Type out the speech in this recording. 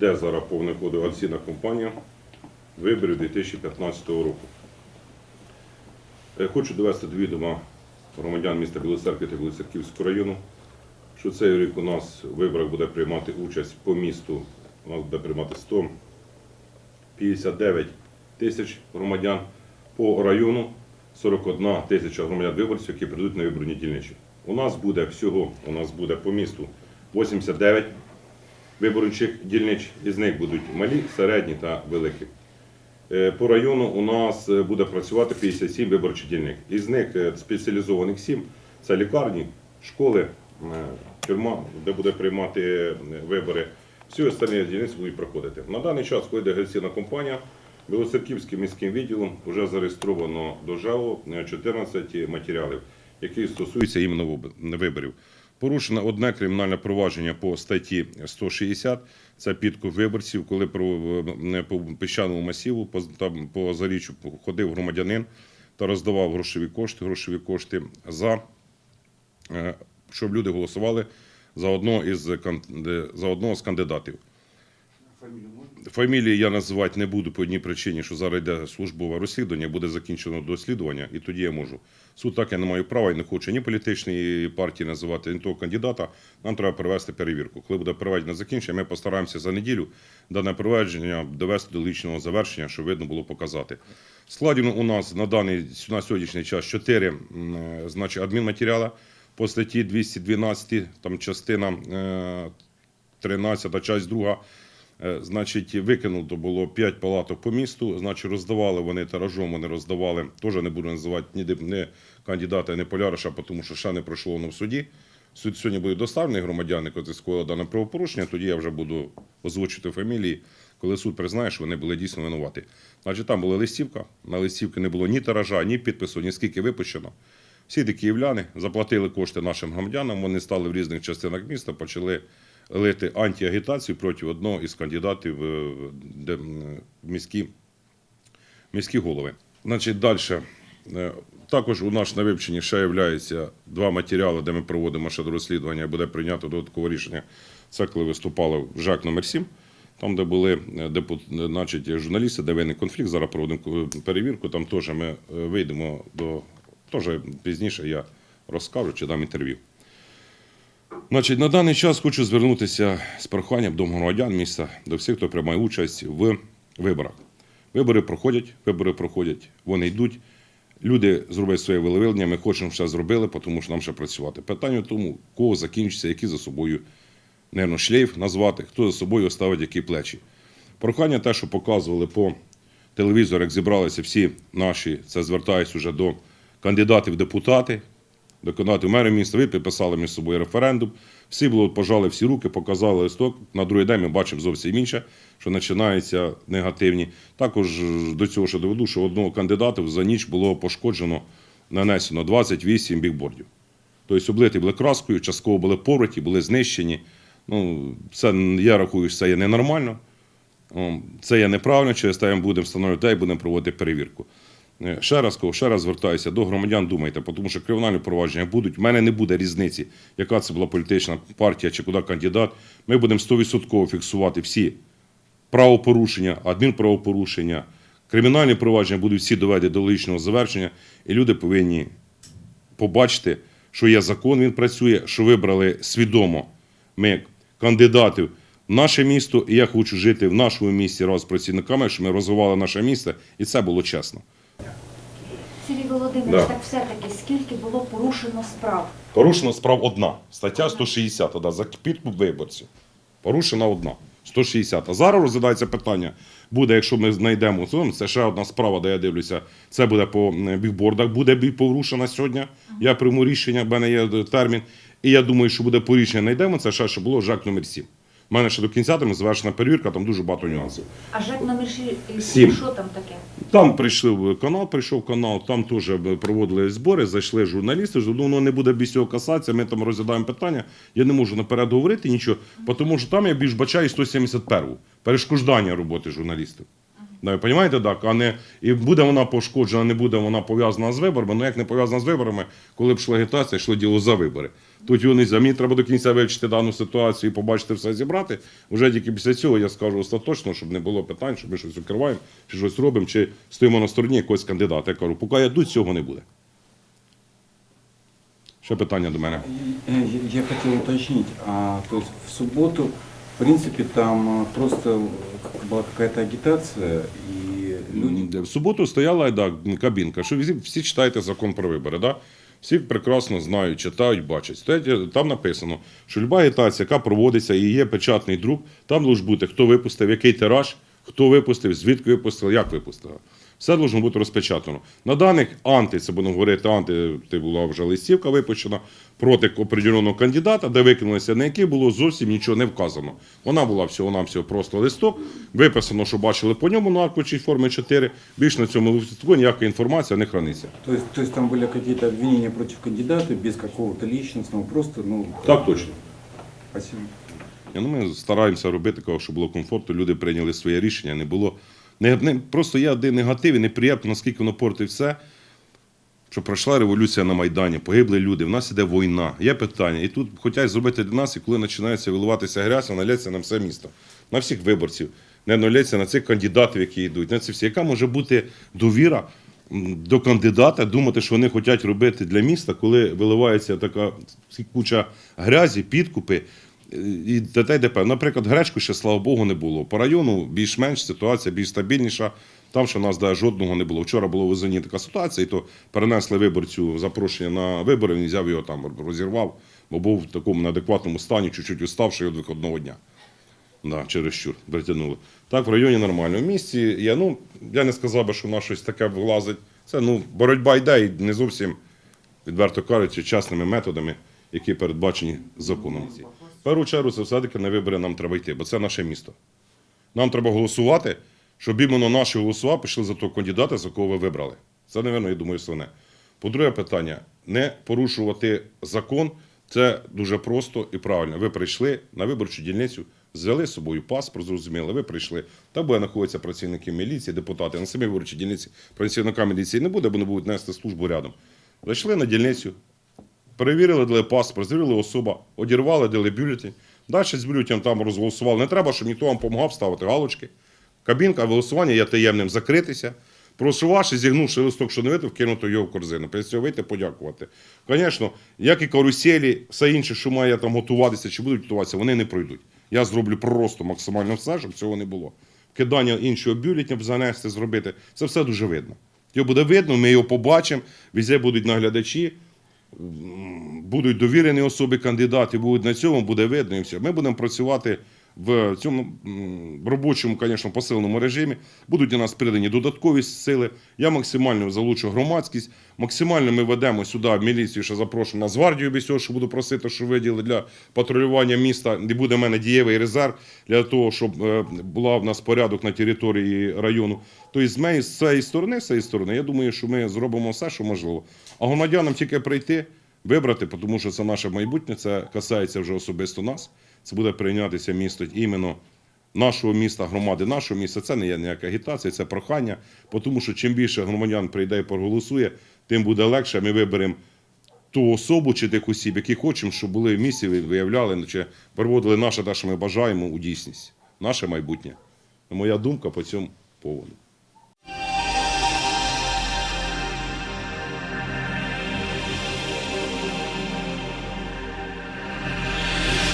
йде зараз повне ходу акційна кампанія виборів 2015 року. Е, Хочу довести до відома громадян міста Білоцеркви та Білоцерківського району, що цей рік у нас в виборах буде приймати участь по місту. У нас буде приймати 159 тисяч громадян, по району 41 тисяча громадян виборців, які прийдуть на виборні дільничі. У нас буде всього, у нас буде по місту 89 виборчих дільниць, із них будуть малі, середні та великі. Е, По району у нас е, буде працювати 57 виборчих дільниць. Із них е, спеціалізованих 7 – це лікарні, школи, тюрма, де буде приймати вибори. Всі останні дільниці будуть проходити. На даний час ходить агресивна компанія. Білоцерківським міським відділом вже зареєстровано до ЖЕО 14 матеріалів, які стосуються іменно виборів. Порушено одне кримінальне провадження по статті 160. Це підкуп виборців, коли не по піщаному масіву по, заріччю ходив громадянин та роздавав грошові кошти, грошові кошти за е, щоб люди голосували за одного із за одного з кандидатів. Фамілії я називати не буду по одній причині, що зараз йде службове розслідування, буде закінчено дослідження, і тоді я можу. Суд так я не маю права і не хочу ні політичної партії називати, ні того кандидата. Нам треба провести перевірку. Коли буде проведено закінчення, ми постараємося за неділю дане проведення довести до лічного завершення, щоб видно було показати. Складено у нас на даний на сьогоднішній час чотири е, значить, адмінматеріали по статті 212, там частина е, 13, часть 2. Е, Значить, викинуто було 5 палаток по місту. Значить, роздавали вони тиражом, вони роздавали. Теж не буду називати ні, ні кандидата, ні поляриша, тому що ще не пройшло воно в суді. Суд сьогодні буде доставлений громадяни, коли скоїли дане правопорушення. Тоді я вже буду озвучити фамілії, коли суд признає, що вони були дійсно винуваті. Значить, там була листівка. На листівці не було ні тиража, ні підпису, ні скільки випущено. Всі такі київляни заплатили кошти нашим громадянам. Вони стали в різних частинах міста, почали лити антиагітацію проти одного із кандидатів е, в міські, міські голови. Значить, далі. Також у нас на вивченні ще є два матеріали, де ми проводимо ще до розслідування, буде прийнято додаткове рішення. Це коли виступали в ЖАК номер 7 там, де були е, депу- значить, журналісти, де виник конфлікт, зараз проводимо перевірку. Там теж ми е, вийдемо до теж пізніше я розкажу чи дам інтерв'ю. Значить, на даний час хочу звернутися з проханням до громадян міста, до всіх, хто приймає участь в виборах. Вибори проходять, вибори проходять, вони йдуть. Люди зроблять своє волевиявлення, ми хочемо все зробили, тому що нам ще працювати. Питання в тому, кого закінчиться, які за собою нервно, шлейф назвати, хто за собою оставить які плечі. Прохання те, що показували по телевізору, як зібралися всі наші, це звертаюся вже до кандидатів в депутати, до кандидатів в мери міста, ви підписали між собою референдум. Всі було, пожали всі руки, показали листок. На другий день ми бачимо зовсім інше, що починаються негативні. Також до цього ще доведу, що одного кандидата за ніч було пошкоджено, нанесено 28 бікбордів. Тобто облиті були краскою, частково були поруті, були знищені. Ну, це я рахую, що це є ненормально. Це є неправильно, через те ми будемо встановлювати і будемо проводити перевірку. Е, Ще раз кажу, ще раз звертаюся до громадян, думайте, тому що кримінальні провадження будуть. У мене не буде різниці, яка це була політична партія чи куди кандидат. Ми будемо 100% фіксувати всі правопорушення, адмінправопорушення, кримінальні провадження будуть всі доведені до логічного завершення, і люди повинні побачити, що є закон, він працює, що вибрали свідомо ми кандидатів в наше місто, і я хочу жити в нашому місті разом з працівниками, щоб ми розвивали наше місто, і це було чесно. Сергій Володимирович, Да. так все-таки скільки було порушено справ? Порушена справа одна. Стаття 160 да, за підкуп виборців. Порушена одна. 160. А зараз розглядається питання. Буде, якщо ми знайдемо ну, це ще одна справа, де я дивлюся. Це буде по м, бігбордах, буде порушена сьогодні. Я прийму рішення, в мене є е, термін. І я думаю, що буде по рішенню знайдемо. Це ще що було ЖАК номер 7. У мене ще до кінця там завершена перевірка, там дуже багато нюансів. А ЖЕК номер ші- Сім. що там таке? Там прийшли канал, прийшов канал, там теж проводили збори, зайшли журналісти. Ну, воно не буде без цього касатися. Ми там розглядаємо питання. Я не можу наперед говорити нічого, тому що там я більш бачаю 171-у. Перешкоджання роботи журналістів. Да, ви розумієте, так? А не і буде вона пошкоджена, не буде вона пов'язана з виборами. Ну як не пов'язана з виборами, коли б йшла агітація, йшло діло за вибори. Тут його не можна. Мені треба до кінця вивчити дану ситуацію і побачити все зібрати. Вже тільки після цього я скажу остаточно, щоб не було питань, щоб ми щось укриваємо, чи щось робимо, чи стоїмо на стороні якогось кандидата. Я кажу, поки я йду, цього не буде. Ще питання до мене. Э, Я я хотел уточнить, а то есть в субботу, в принципе, там э, просто э, как была какая-то агитация, и люди... В суботу стояла да, кабінка, що всі, всі читаєте закон про вибори. Да? Всі прекрасно знають, читають, бачать. Там написано, що люба агітація, яка проводиться і є печатний друк, там може бути, хто випустив, який тираж, хто випустив, звідки випустив, як випустив. Все має бути розпечатано. На даних анти, це будемо говорити, анти, це була вже листівка випущена проти определеного кандидата, де викинулися, на який було зовсім нічого не вказано. Вона була всього нам всього просто листок, виписано, що бачили по ньому на аркучій формі 4. Більш на цьому листку ніяка інформація не храниться. То есть, то там были какие-то обвинения против кандидата без какого-то личностного, просто, ну... Так точно. Спасибо. Ну, ми стараємося робити щоб було комфортно, люди прийняли своє рішення, не було. Не, не, просто є один негатив і неприємно, наскільки воно портить все. Що пройшла революція на Майдані, погибли люди, в нас іде війна, є питання. І тут хочуть зробити для нас, і коли починається виливатися грязь, вона лється на все місто, на всіх виборців, не наляться на цих кандидатів, які йдуть. На ці всі. Яка може бути довіра до кандидата, думати, що вони хочуть робити для міста, коли виливається така куча грязі, підкупи. І і д.п. Наприклад, гречку ще, слава Богу, не було. По району більш-менш ситуація більш стабільніша. Там ще нас да, жодного не було. Вчора було в Озані така ситуація, і то перенесли виборцю запрошення на вибори, він взяв його там, розірвав, бо був в такому неадекватному стані, чуть-чуть уставший від виходного дня. Да, чересчур притягнули. Так, в районі нормально. В місті я, ну, я не сказав би, що в нас щось таке влазить. Це ну, боротьба йде і не зовсім, відверто кажучи, чесними методами, які передбачені законом. В першу чергу це все-таки на вибори нам треба йти, бо це наше місто. Нам треба голосувати, щоб іменно наші голосува пішли за того кандидата, за кого ви вибрали. Це, напевно, я думаю, основне. По-друге, питання: не порушувати закон це дуже просто і правильно. Ви прийшли на виборчу дільницю, взяли з собою паспорт, зрозуміли, ви прийшли. Там буде знаходяться працівники міліції, депутати. На самій виборчій дільниці працівника міліції не буде, бо вони будуть нести службу рядом. Зайшли на дільницю, перевірили, дали паспорт, звірили особа, одірвали, дали бюлетень. Далі з бюлетнем там розголосували. Не треба, щоб ніхто вам допомагав ставити галочки. Кабінка голосування є таємним закритися. Просувавши, зігнувши листок, що не витив, кинути його в корзину. Після цього вийти, подякувати. Звісно, як і каруселі, все інше, що має там готуватися чи будуть готуватися, вони не пройдуть. Я зроблю просто максимально все, щоб цього не було. Кидання іншого бюлетня занести, зробити. Це все дуже видно. Його буде видно, ми його побачимо, везде будуть наглядачі, будуть довірені особи кандидати, будуть на цьому, буде видно і все. Ми будемо працювати в цьому робочому, звісно, посиленому режимі. Будуть до нас придані додаткові сили. Я максимально залучу громадськість. Максимально ми ведемо сюди міліцію, що запрошую Нацгвардію без цього, що буду просити, що виділи для патрулювання міста. Не буде в мене дієвий резерв для того, щоб е, була в нас порядок на території району. Тобто з цієї сторони, з цієї сторони, я думаю, що ми зробимо все, що можливо. А громадянам тільки прийти, вибрати, тому що це наше майбутнє, це касається вже особисто нас. Це буде прийнятися місто іменно нашого міста, громади нашого міста. Це не є ніяка агітація, це прохання. Тому що чим більше громадян прийде і проголосує, тим буде легше. Ми виберемо ту особу чи тих осіб, які хочемо, щоб були в місті, виявляли чи переводили наше те, що ми бажаємо у дійсність, наше майбутнє. Моя думка по цьому поводу.